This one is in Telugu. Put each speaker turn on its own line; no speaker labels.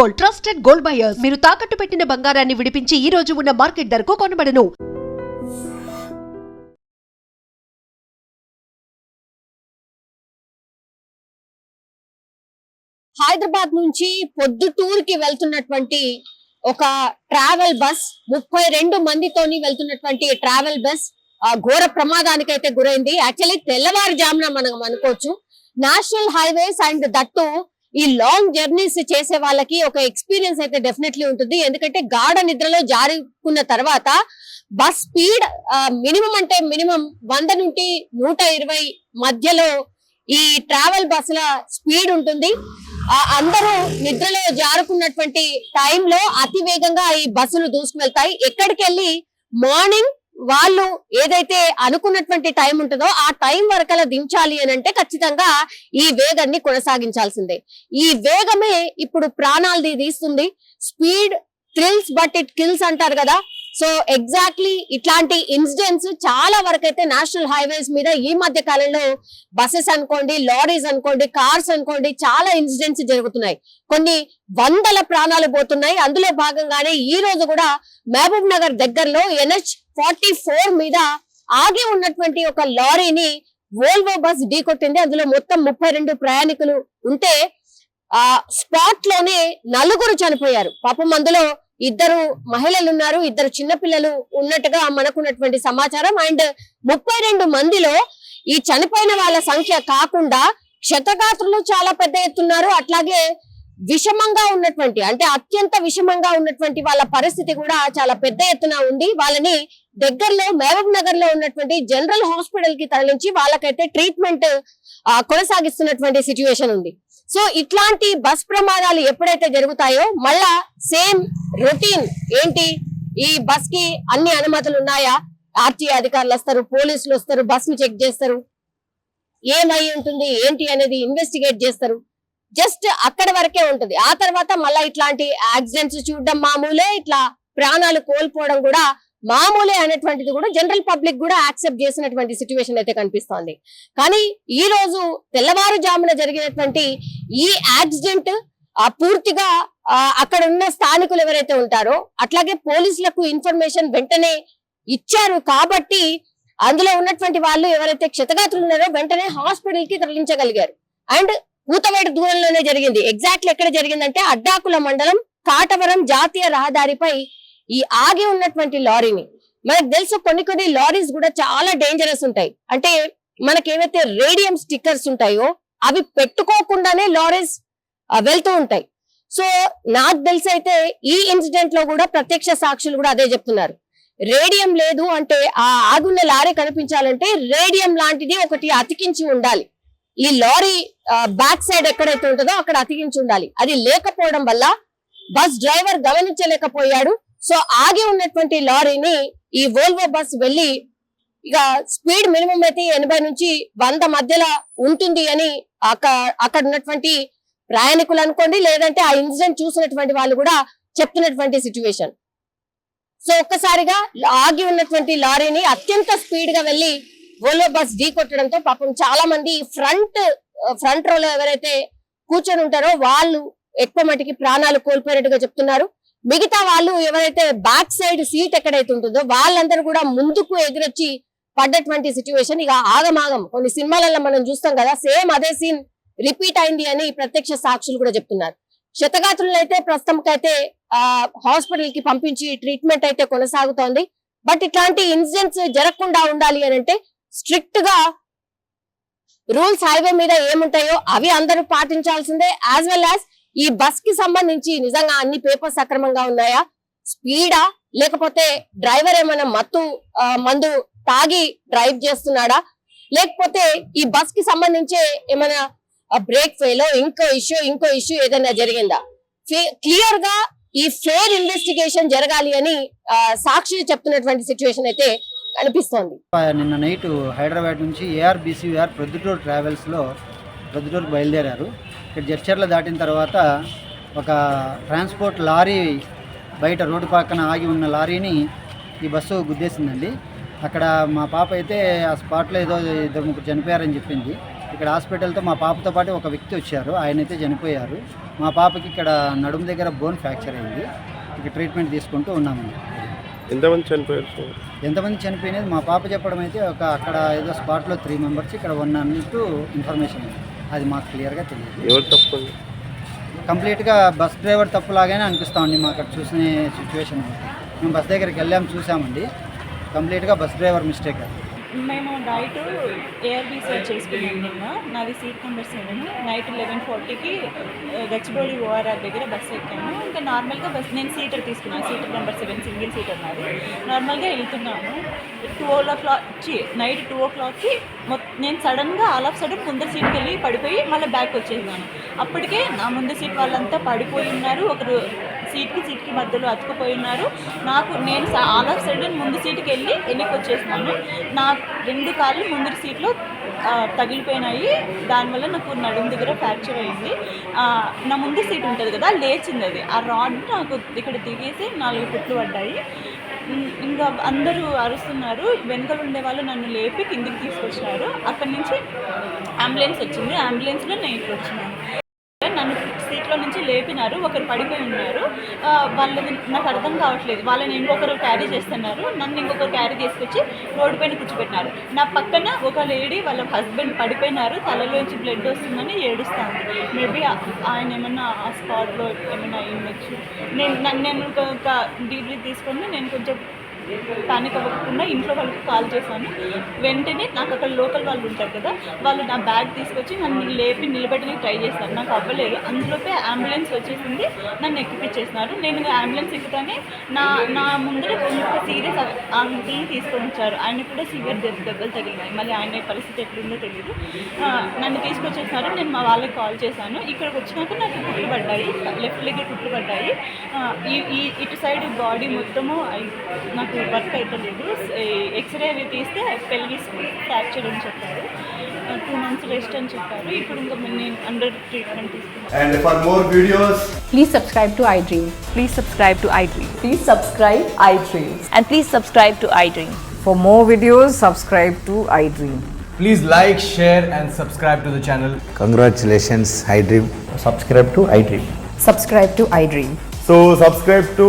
Gold trusted gold buyers. మీరు తాకట్టు పెట్టిన బంగారాన్ని విడిపించి ఈ రోజు ఉన్న మార్కెట్ ధరకు కొనబడను.
హైదరాబాద్ నుంచి పొద్దుటూర్కి వెళ్తున్నటువంటి ఒక ట్రావెల్ బస్ ముప్పై రెండు మందితోని వెళ్తున్నటువంటి ట్రావెల్ బస్ ఘోర ప్రమాదానికి అయితే గురైంది. యాక్చువల్లీ తెల్లవారుజామున మనం అనుకోవచ్చు. నేషనల్ హైవేస్ అండ్ దట్టు ఈ లాంగ్ జర్నీస్ చేసే వాళ్ళకి ఒక ఎక్స్పీరియన్స్ అయితే డెఫినెట్లీ ఉంటుంది. ఎందుకంటే గాఢ నిద్రలో జారుకున్న తర్వాత బస్ స్పీడ్ మినిమం అంటే మినిమం వంద నుండి నూట ఇరవై మధ్యలో ఈ ట్రావెల్ బస్సుల స్పీడ్ ఉంటుంది. అందరూ నిద్రలో జారుకున్నటువంటి టైంలో అతి వేగంగా ఈ బస్సులు దూసుకు వెళ్తాయి ఎక్కడికి వెళ్ళి మార్నింగ్ వాళ్ళు ఏదైతే అనుకున్నటువంటి టైం ఉంటుందో ఆ టైం వరకలా దించాలి అని అంటే ఖచ్చితంగా ఈ వేగాన్ని కొనసాగించాల్సిందే. ఈ వేగమే ఇప్పుడు ప్రాణాలు తీస్తుంది. Speed thrills but it kills అంటారు కదా. సో ఎగ్జాక్ట్లీ ఇట్లాంటి ఇన్సిడెంట్స్ చాలా వరకు అయితే నేషనల్ హైవేస్ మీద ఈ మధ్య కాలంలో బస్సెస్ అనుకోండి లారీస్ అనుకోండి కార్స్ అనుకోండి చాలా ఇన్సిడెంట్స్ జరుగుతున్నాయి. కొన్ని వందల ప్రాణాలు పోతున్నాయి. అందులో భాగంగానే ఈ రోజు కూడా మహబూబ్ నగర్ దగ్గరలో ఎన్హెచ్ ఫార్టీ ఫోర్ మీద ఆగి ఉన్నటువంటి ఒక లారీని వోల్వో బస్ ఢీకొట్టింది. అందులో మొత్తం ముప్పై రెండు ప్రయాణికులు ఉంటే ఆ స్పాట్లోనే నలుగురు చనిపోయారు. పాపం అందులో ఇద్దరు మహిళలు ఉన్నారు ఇద్దరు చిన్నపిల్లలు ఉన్నట్టుగా మనకున్నటువంటి సమాచారం. అండ్ ముప్పై రెండు మందిలో ఈ చనిపోయిన వాళ్ళ సంఖ్య కాకుండా క్షతగాత్రులు చాలా పెద్ద ఎత్తున్నారు. అట్లాగే విషమంగా ఉన్నటువంటి అంటే అత్యంత విషమంగా ఉన్నటువంటి వాళ్ళ పరిస్థితి కూడా చాలా పెద్ద ఎత్తున ఉంది. వాళ్ళని దగ్గరలో మహబూబ్ నగర్లో ఉన్నటువంటి జనరల్ హాస్పిటల్కి తరలించి వాళ్ళకైతే ట్రీట్మెంట్ కొనసాగిస్తున్నటువంటి సిచ్యువేషన్ ఉంది. సో ఇట్లాంటి బస్ ప్రమాదాలు ఎప్పుడైతే జరుగుతాయో మళ్ళా సేమ్ రొటీన్ ఏంటి? ఈ బస్కి అన్ని అనుమతులు ఉన్నాయా? ఆర్టీఏ అధికారులు వస్తారు పోలీసులు వస్తారు బస్ని చెక్ చేస్తారు. ఏమై ఉంటుంది ఏంటి అనేది ఇన్వెస్టిగేట్ చేస్తారు. జస్ట్ అక్కడ వరకే ఉంటుంది. ఆ తర్వాత మళ్ళా ఇట్లాంటి యాక్సిడెంట్స్ చూడడం మామూలే ఇట్లా ప్రాణాలు కోల్పోవడం కూడా మామూలే అనేటువంటిది కూడా జనరల్ పబ్లిక్ కూడా యాక్సెప్ట్ చేసినటువంటి సిచ్యువేషన్ అయితే కనిపిస్తోంది. కానీ ఈ రోజు తెల్లవారుజామున జరిగినటువంటి ఈ యాక్సిడెంట్ పూర్తిగా అక్కడ ఉన్న స్థానికులు ఎవరైతే ఉంటారో అట్లాగే పోలీసులకు ఇన్ఫర్మేషన్ వెంటనే ఇచ్చారు కాబట్టి అందులో ఉన్నటువంటి వాళ్ళు ఎవరైతే క్షతగాతులు ఉన్నారో వెంటనే హాస్పిటల్కి తరలించగలిగారు. అండ్ కూతవేడు దూరంలోనే జరిగింది. ఎగ్జాక్ట్లీ ఎక్కడ జరిగిందంటే అడ్డాకుల మండలం కాటవరం జాతీయ రహదారిపై ఈ ఆగి ఉన్నటువంటి లారీని. మనకు తెలుసు కొన్ని కొన్ని లారీస్ కూడా చాలా డేంజరస్ ఉంటాయి. అంటే మనకి రేడియం స్టిక్కర్స్ ఉంటాయో అవి పెట్టుకోకుండానే లారీస్ వెళ్తూ ఉంటాయి. సో నాకు తెలిసి అయితే ఈ ఇన్సిడెంట్లో కూడా ప్రత్యక్ష సాక్షులు కూడా అదే చెప్తున్నారు. రేడియం లేదు అంటే ఆ ఆగున్న లారీ కనిపించాలంటే రేడియం లాంటిది ఒకటి అతికించి ఉండాలి. ఈ లారీ బ్యాక్ సైడ్ ఎక్కడైతే ఉంటుందో అక్కడ అతికించి ఉండాలి. అది లేకపోవడం వల్ల బస్ డ్రైవర్ గమనించలేకపోయాడు. సో ఆగి ఉన్నటువంటి లారీని ఈ వోల్వో బస్ వెళ్ళి ఇక స్పీడ్ మినిమం అయితే ఎనభై నుంచి వంద మధ్యలో ఉంటుంది అని అక్కడ అక్కడ ఉన్నటువంటి ప్రయాణికులు అనుకోండి లేదంటే ఆ ఇన్సిడెంట్ చూసినటువంటి వాళ్ళు కూడా చెప్తున్నటువంటి సిచ్యువేషన్ సో ఒక్కసారిగా ఆగి ఉన్నటువంటి లారీని అత్యంత స్పీడ్గా వెళ్ళి వోల్వో బస్ ఢీ కొట్టడంతో పాపం చాలా మంది ఫ్రంట్ ఫ్రంట్ రోలో ఎవరైతే కూర్చొని ఉంటారో వాళ్ళు ఎక్కువ మటుకి ప్రాణాలు కోల్పోయినట్టుగా చెప్తున్నారు. మిగతా వాళ్ళు ఎవరైతే బ్యాక్ సైడ్ సీట్ ఎక్కడైతే ఉంటుందో వాళ్ళందరూ కూడా ముందుకు ఎదురొచ్చి పడ్డటువంటి సిచ్యువేషన్ ఇక ఆగమాగం. కొన్ని సినిమాలలో మనం చూస్తాం కదా సేమ్ అదే సీన్ రిపీట్ అయింది అని ప్రత్యక్ష సాక్షులు కూడా చెప్తున్నారు. క్షతగాత్రులను అయితే ప్రస్తుతంకైతే ఆ హాస్పిటల్కి పంపించి ట్రీట్మెంట్ అయితే కొనసాగుతోంది. బట్ ఇట్లాంటి ఇన్సిడెంట్స్ జరగకుండా ఉండాలి అని అంటే స్ట్రిక్ట్గా రూల్స్ హైవే మీద ఏముంటాయో అవి అందరూ పాటించాల్సిందే యాజ్ వెల్ యాజ్ ఈ బస్కి సంబంధించి నిజంగా అన్ని పేపర్స్ సక్రమంగా ఉన్నాయా? స్పీడా లేకపోతే డ్రైవర్ ఏమైనా మత్తు మందు తాగి డ్రైవ్ చేస్తున్నాడా? లేకపోతే ఈ బస్కి సంబంధించి ఏమైనా బ్రేక్ ఫెయిల్ ఇంకో ఇష్యూ ఇంకో ఇష్యూ ఏదైనా జరిగిందా? క్లియర్గా ఈ ఫేర్ ఇన్వెస్టిగేషన్ జరగాలి అని సాక్షి చెప్తున్నటువంటి సిచ్యువేషన్ అయితే కనిపిస్తోంది.
నిన్న నైట్ హైదరాబాద్ నుంచి ఏఆర్బీసీఆర్ ప్రొద్దుటూరు ట్రావెల్స్లో ప్రొద్దుటూరుకు బయలుదేరారు. ఇక్కడ జడ్చర్ల దాటిన తర్వాత ఒక ట్రాన్స్పోర్ట్ లారీ బయట రోడ్డు పక్కన ఆగి ఉన్న లారీని ఈ బస్సు గుద్దేసిందండి. అక్కడ మా పాప అయితే ఆ స్పాట్లో ఏదో ఇద్దరు ముగ్గురు చనిపోయారని చెప్పింది. ఇక్కడ హాస్పిటల్తో మా పాపతో పాటు ఒక వ్యక్తి వచ్చారు. ఆయన అయితే చనిపోయారు. మా పాపకి ఇక్కడ నడుము దగ్గర బోన్ ఫ్రాక్చర్ అయింది. ఇక్కడ ట్రీట్మెంట్ తీసుకుంటూ ఉన్నాము
ఎంతమంది చనిపోయారు?
ఎంతమంది చనిపోయినది మా పాప చెప్పడం అయితే ఒక అక్కడ ఏదో స్పాట్లో త్రీ మెంబర్స్ ఇక్కడ వన్ అన్నట్టు ఇన్ఫర్మేషన్ ఉంది. అది మాకు క్లియర్గా తెలియదు.
ఎవరు తప్పండి
కంప్లీట్గా బస్ డ్రైవర్ తప్పులాగానే అనిపిస్తామండి మాకు అక్కడ చూసిన సిచ్యువేషన్. మేము బస్ దగ్గరికి వెళ్ళాము చూసామండి. కంప్లీట్గా బస్ డ్రైవర్ మిస్టేక్ అది.
మేము నైట్ సెట్ చేసుకున్నాం నిన్న. నాది seat number seven. Night eleven ఫార్టీకి గచ్చిబౌలి ఓఆర్ఆర్ దగ్గర బస్ ఎక్కాను ఇంకా నార్మల్గా బస్ నేను సీటర్ తీసుకున్నాను. Seater number seven single seater నాది. నార్మల్గా వెళ్తున్నాను two o'clock night two ఓ క్లాక్కి మొత్తం నేను సడన్గా ఆల్ ఆఫ్ సడన్ ముందర సీట్కి వెళ్ళి పడిపోయి మళ్ళీ బ్యాక్ వచ్చేసాను అప్పటికే నా ముందు సీట్ వాళ్ళంతా పడిపోయి ఉన్నారు. ఒకరు సీట్కి సీట్కి మధ్యలో అతుకుపోయి ఉన్నారు. నాకు నేను ఆల్ ఆఫ్ సడన్ ముందు సీట్కి వెళ్ళి వెనక్కి వచ్చేసినాను. నాకు రెండు కార్లు ముందు సీట్లో తగిలిపోయినాయి. దానివల్ల నాకు నడుము దగ్గర ఫ్రాక్చర్ అయింది. నా ముందు సీట్ ఉంటుంది కదా లేచింది అది ఆ రాడ్ నాకు ఇక్కడ దిగేసి నాలుగు కుట్లు పడ్డాయి. ఇంకా అందరూ అరుస్తున్నారు. వెనుకలు ఉండే వాళ్ళు నన్ను లేపి కిందికి తీసుకొచ్చినారు. అక్కడి నుంచి అంబులెన్స్ వచ్చింది. అంబులెన్స్లో నేను ఇక్కడ వచ్చినాను. సీట్లో నుంచి లేపినారు ఒకరు పడిపోయి ఉన్నారు. వాళ్ళది నాకు అర్థం కావట్లేదు. వాళ్ళని ఇంకొకరు క్యారీ చేస్తున్నారు. నన్ను ఇంకొకరు క్యారీ తీసుకొచ్చి రోడ్డు పైన కూర్చోబెట్టినారు. నా పక్కన ఒక లేడీ వాళ్ళ హస్బెండ్ పడిపోయినారు. తలలోంచి బ్లడ్ వస్తుందని ఏడుస్తాను మేబీ ఆయన ఏమన్నా ఆ స్పాట్లో ఏమైనా అయి నేను నన్ను నేను ఒక డీబ్రీ తీసుకొని నేను కొంచెం పానిక్ అవ్వకుండా ఇంట్లో వాళ్ళకి కాల్ చేశాను. వెంటనే నాకు అక్కడ లోకల్ వాళ్ళు ఉంటారు కదా వాళ్ళు నా బ్యాగ్ తీసుకొచ్చి నన్ను లేపి నిలబెట్టడానికి ట్రై చేస్తారు. నాకు అవ్వలేదు. అందులోపే అంబులెన్స్ వచ్చేసింది. నన్ను ఎక్కిపించేసినారు. నేను అంబులెన్స్ ఎక్కుతానే నా నా ముందర ఒక సీరియస్ అంకుల్ని తీసుకొని వచ్చారు. ఆయన కూడా సివియర్ దెబ్బ దెబ్బలు తగిలినాయి. మళ్ళీ ఆయన పరిస్థితి ఎట్లుందో తెలియదు నన్ను తీసుకొచ్చేసినారు. నేను మా వాళ్ళకి కాల్ చేశాను. ఇక్కడికి వచ్చినాక నాకు కుట్లు పడ్డాయి. లెఫ్ట్ లెగ్ కుట్లు పడ్డాయి. ఈ ఇటు సైడ్ బాడీ మొత్తము నాకు నాకు వర్క్ అవుతలేదు ఎక్స్రే అవి తీస్తే పెల్విస్ ఫ్రాక్చర్ అని చెప్పారు టూ మంత్స్ రెస్ట్ అని చెప్పారు ఇప్పుడు ఇంకా నేను అండర్ ట్రీట్మెంట్ తీసుకున్నాను
And for more videos,
Please subscribe to iDream.
Please subscribe to iDream.
Please subscribe iDream.
And please subscribe to iDream.
For more videos, subscribe to iDream.
please like, share, and subscribe to the channel.
Congratulations, iDream.
Subscribe to iDream.
Subscribe to iDream.
So, subscribe to